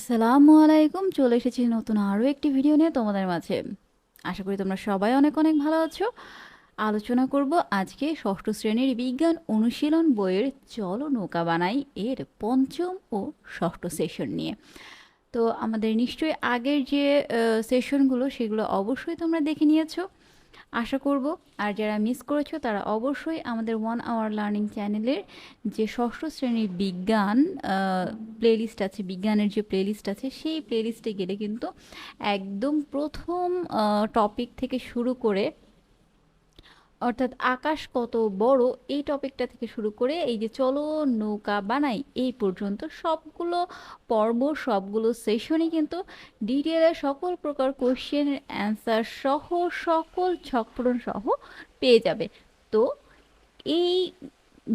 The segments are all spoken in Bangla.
আসসালামু আলাইকুম। চলে এসেছি নতুন আরও একটি ভিডিও নিয়ে তোমাদের মাঝে। আশা করি তোমরা সবাই অনেক অনেক ভালো আছো। আলোচনা করব আজকে ষষ্ঠ শ্রেণির বিজ্ঞান অনুশীলন বইয়ের চলো নৌকা বানাই এর পঞ্চম ও ষষ্ঠ সেশন নিয়ে। তো আমাদের নিশ্চয়ই আগের যে সেশনগুলো সেগুলো অবশ্যই তোমরা দেখে নিয়েছো। আশা করব, আর যারা মিস করেছ, তারা অবশ্যই আমাদের ওয়ান আওয়ার লার্নিং চ্যানেলের যে ষষ্ঠ শ্রেণির বিজ্ঞান প্লেলিস্ট আছে, বিজ্ঞানের যে প্লেলিস্ট আছে, সেই প্লেলিস্টে গেলে কিন্তু একদম প্রথম টপিক থেকে শুরু করে অর্থাৎ আকাশ কত বড়, এই টপিকটা থেকে শুরু করে এই যে চলো নৌকা বানাই, এই পর্যন্ত সবগুলো পর্ব, সবগুলো সেশনই কিন্তু ডিটেলে সকল প্রকার কোশ্চেনের অ্যান্সার সহ সকল ছকপূরণ সহ পেয়ে যাবে। তো এই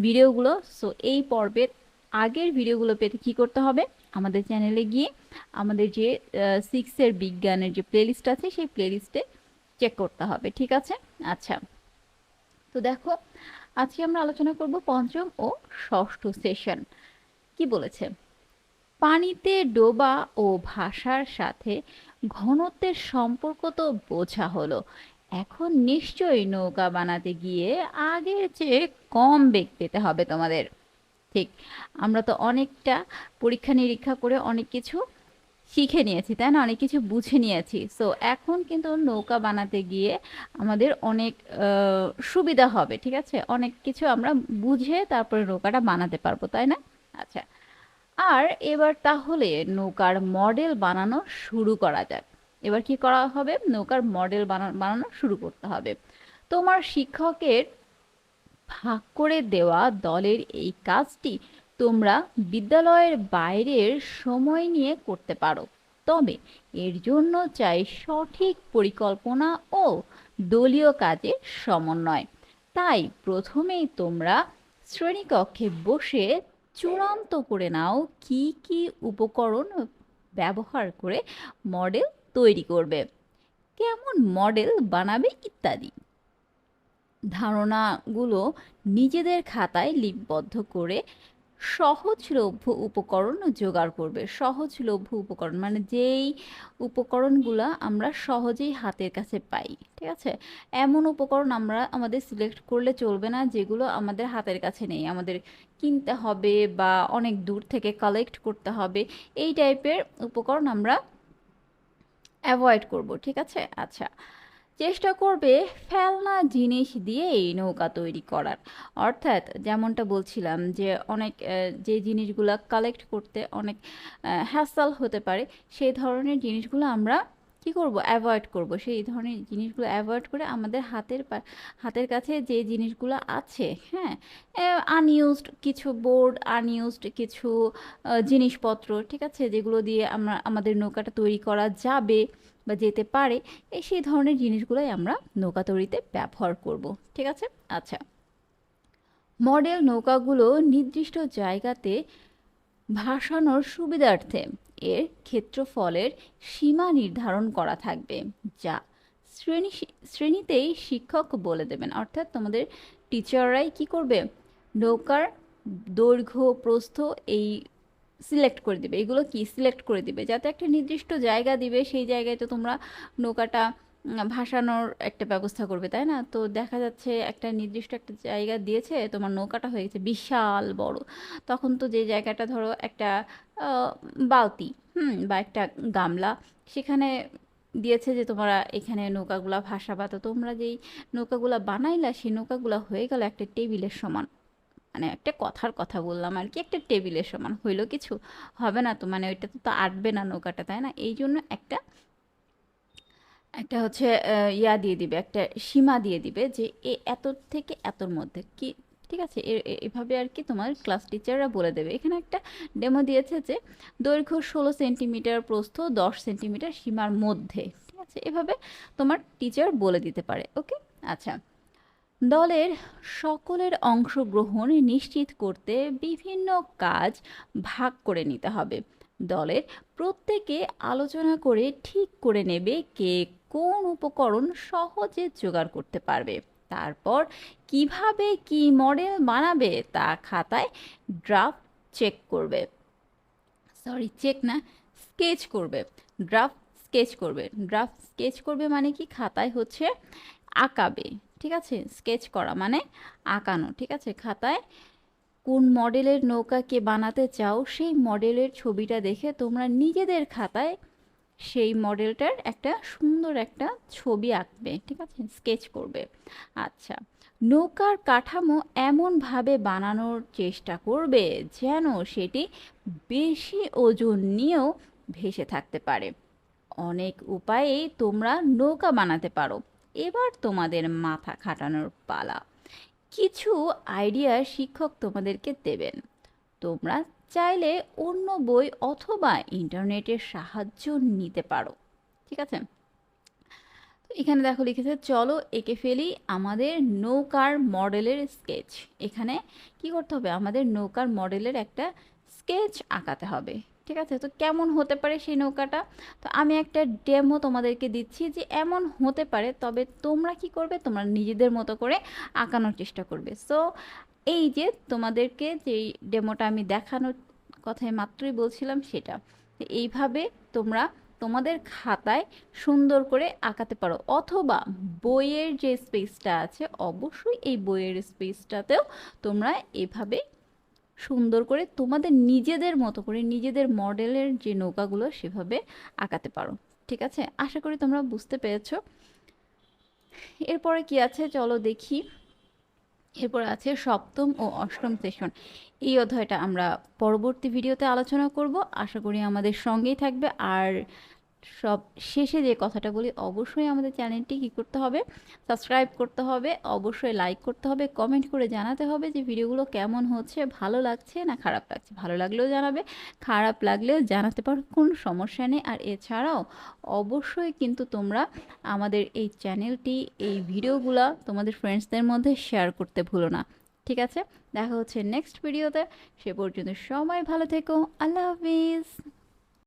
ভিডিওগুলো সো এই পর্বের আগের ভিডিওগুলো পেতে কি করতে হবে? আমাদের চ্যানেলে গিয়ে আমাদের যে সিক্সের বিজ্ঞানের যে প্লেলিস্ট আছে, সেই প্লেলিস্টে চেক করতে হবে, ঠিক আছে? আচ্ছা। তো দেখো, আজকে আমরা আলোচনা করব পঞ্চম ও ষষ্ঠ সেশন। কি বলেছে? পানিতে ডোবা ও ভাষার সাথে ঘনত্বের সম্পর্ক তো বোঝা হলো। এখন নিশ্চয়ই নৌকা বানাতে গিয়ে আগের চেয়ে কম বেগ পেতে হবে তোমাদের। ঠিক, আমরা তো অনেকটা পরীক্ষা নিরীক্ষা করে অনেক কিছু শিখে নিয়েছি, তাই না? অনেক কিছু বুঝে নিয়েছি। সো এখন কিন্তু নৌকা বানাতে গিয়ে আমাদের অনেক সুবিধা হবে, ঠিক আছে? অনেক কিছু আমরা বুঝে তারপরে নৌকাটা বানাতে পারব, তাই না? আচ্ছা আর এবার তাহলে নৌকার মডেল বানানো শুরু করা যাক। এবার কি করা হবে? নৌকার মডেল বানানো শুরু করতে হবে। তোমার শিক্ষকের ভাগ করে দেওয়া দলের এই কাজটি তোমরা বিদ্যালয়ের বাইরের সময় নিয়ে করতে পারো। তবে এর জন্য চাই সঠিক পরিকল্পনা ও দলীয় কাজের সমন্বয়। তাই প্রথমেই তোমরা শ্রেণীকক্ষে বসে চূড়ান্ত করে নাও কি কি উপকরণ ব্যবহার করে মডেল তৈরি করবে, কেমন মডেল বানাবে ইত্যাদি। ধারণাগুলো নিজেদের খাতায় লিপিবদ্ধ করে সহজলভ্য উপকরণ জোগাড় করবে। সহজলভ্য উপকরণ মানে যেই উপকরণগুলো আমরা সহজেই হাতের কাছে পাই, ঠিক আছে? এমন উপকরণ আমরা আমাদের সিলেক্ট করলে চলবে না, যেগুলো আমাদের হাতের কাছে নেই। আমাদের কিনতে হবে বা অনেক দূর থেকে কালেক্ট করতে হবে, এই টাইপের উপকরণ আমরা অ্যাভয়েড করব, ঠিক আছে? আচ্ছা। চেষ্টা করবে ফেলনা জিনিস দিয়ে এই নৌকা তৈরি করার। অর্থাৎ যেমনটা বলছিলাম যে অনেক যে জিনিসগুলো কালেক্ট করতে অনেক হ্যাসাল হতে পারে, সেই ধরনের জিনিসগুলো আমরা কি করব? অ্যাভয়েড করব। সেই ধরনের জিনিসগুলো অ্যাভয়েড করে আমাদের হাতের হাতের কাছে যে জিনিসগুলো আছে হ্যাঁ? আনইউজড কিছু বোর্ড আনইউজড কিছু জিনিসপত্র, ঠিক আছে? যেগুলো দিয়ে আমরা, আমাদের নৌকাটা তৈরি করা যাবে বা যেতে পারে, এই সেই ধরনের জিনিসগুলোই আমরা নৌকা তৈরিতে ব্যবহার করব। ঠিক আছে? আচ্ছা। মডেল নৌকাগুলো নির্দিষ্ট জায়গাতে ভাসানোর সুবিধার্থে এর ক্ষেত্রফলের সীমা নির্ধারণ করা থাকবে, যা শ্রেণি শ্রেণীতেই শিক্ষক বলে দেবেন। অর্থাৎ তোমাদের টিচাররাই কি করবে? নৌকার দৈর্ঘ্য, প্রস্থ এই সিলেক্ট করে দিবে। এগুলো কি? সিলেক্ট করে দিবে। যাতে একটা নির্দিষ্ট জায়গা দিবে, সেই জায়গায় তো তোমরা নৌকাটা ভাসানোর একটা ব্যবস্থা করবে, তাই না? তো দেখা যাচ্ছে একটা নির্দিষ্ট একটা জায়গা দিয়েছে, তোমার নৌকাটা হয়ে গেছে বিশাল বড়। তখন তো যে জায়গাটা ধরো একটা বালতি, হুম, বা একটা গামলা, সেখানে দিয়েছে যে তোমরা এখানে নৌকাগুলা ভাসাবা। তো তোমরা যেই নৌকাগুলা বানাইলা, সেই নৌকাগুলা হয়ে গেল একটা টেবিলের সমান। মানে একটা কথার কথা বললাম আর কি, একটা টেবিলের সমান। হইল কিছু? হবে না তো মানে ওইটা তো আটবে না নৌকাটা, তাই না? এই জন্য একটা একটা হচ্ছে ইয়া দিয়ে দিবে, একটা সীমা দিয়ে দিবে যে এ এত থেকে এতর মধ্যে। কি, ঠিক আছে? এভাবে আর কি তোমার ক্লাস টিচাররা বলে দেবে। এখানে একটা ডেমো দিয়েছে যে দৈর্ঘ্য ষোলো সেন্টিমিটার প্রস্থ দশ সেন্টিমিটার সীমার মধ্যে, ঠিক আছে? এভাবে তোমার টিচার বলে দিতে পারে ওকে আচ্ছা। দলের সকলের অংশগ্রহণ নিশ্চিত করতে বিভিন্ন কাজ ভাগ করে নিতে হবে। দলের প্রত্যেকে আলোচনা করে ঠিক করে নেবে কে কোন উপকরণ সহজে জোগাড় করতে পারবে? তারপর কীভাবে কি মডেল বানাবে তা খাতায় ড্রাফট চেক করবে। সরি, চেক না, স্কেচ করবে। ড্রাফট স্কেচ করবে। ড্রাফট স্কেচ করবে মানে কি? খাতায় হচ্ছে আঁকাবে। ঠিক আছে? স্কেচ করা মানে আঁকানো। ঠিক আছে? খাতায় কোন মডেলের নৌকাকে বানাতে চাও, সেই মডেলের ছবিটা দেখে তোমরা নিজেদের খাতায় সেই মডেলটার একটা সুন্দর একটা ছবি আঁকবে, ঠিক আছে? স্কেচ করবে। আচ্ছা নৌকার কাঠামো এমনভাবে বানানোর চেষ্টা করবে যেন সেটি বেশি ওজন নিয়েও ভেসে থাকতে পারে। অনেক উপায়েই তোমরা নৌকা বানাতে পারো। এবার তোমাদের মাথা খাটানোর পালা। কিছু আইডিয়া শিক্ষক তোমাদেরকে দেবেন। তোমরা চাইলে অন্য বই অথবা ইন্টারনেটের সাহায্য নিতে পারো। ঠিক আছে? এখানে দেখো লিখেছে, চলো এঁকে ফেলি আমাদের নৌকার মডেলের স্কেচ। এখানে কি করতে হবে? আমাদের নৌকার মডেলের একটা স্কেচ আঁকাতে হবে। ঠিক আছে? তো কেমন হতে পারে সেই নৌকাটা? তো আমি একটা ডেমো তোমাদেরকে দিচ্ছি যে এমন হতে পারে, তবে তোমরা কি করবে? তোমরা নিজেদের মতো করে আঁকানোর চেষ্টা করবে। সো এই যে তোমাদেরকে যেই ডেমোটা আমি দেখানোর কথায় মাত্রই বলছিলাম সেটা। এইভাবে তোমরা তোমাদের খাতায় সুন্দর করে আঁকাতে পারো। অথবা বইয়ের যে স্পেসটা আছে, অবশ্যই এই বইয়ের স্পেসটাতেও তোমরা এভাবে সুন্দর করে তোমাদের নিজেদের মতো করে, নিজেদের মডেলের যে নৌকাগুলো সেভাবে আঁকাতে পারো। ঠিক আছে? আশা করি তোমরা বুঝতে পেরেছ। এরপরে কি আছে? চলো দেখি। এরপর আছে সপ্তম ও অষ্টম সেশন এই অধ্যায়টা আমরা পরবর্তী ভিডিওতে আলোচনা করব। আশা করি আমাদের সঙ্গেই থাকবে। আর সব শেষে যে কথাটা বলি, অবশ্যই আমাদের চ্যানেলটি কী করতে হবে? সাবস্ক্রাইব করতে হবে, অবশ্যই লাইক করতে হবে, কমেন্ট করে জানাতে হবে যে ভিডিওগুলো কেমন হচ্ছে, ভালো লাগছে না খারাপ লাগছে। ভালো লাগলেও জানাবে, খারাপ লাগলেও জানাতে পারো, কোনো সমস্যা নেই। আর এছাড়াও অবশ্যই কিন্তু তোমরা আমাদের এই চ্যানেলটি, এই ভিডিওগুলো তোমাদের ফ্রেন্ডসদের মধ্যে শেয়ার করতে ভুলো না। ঠিক আছে? দেখা হচ্ছে নেক্সট ভিডিওতে সে পর্যন্ত সবাই ভালো থেকো। আল্লাহ হাফিজ।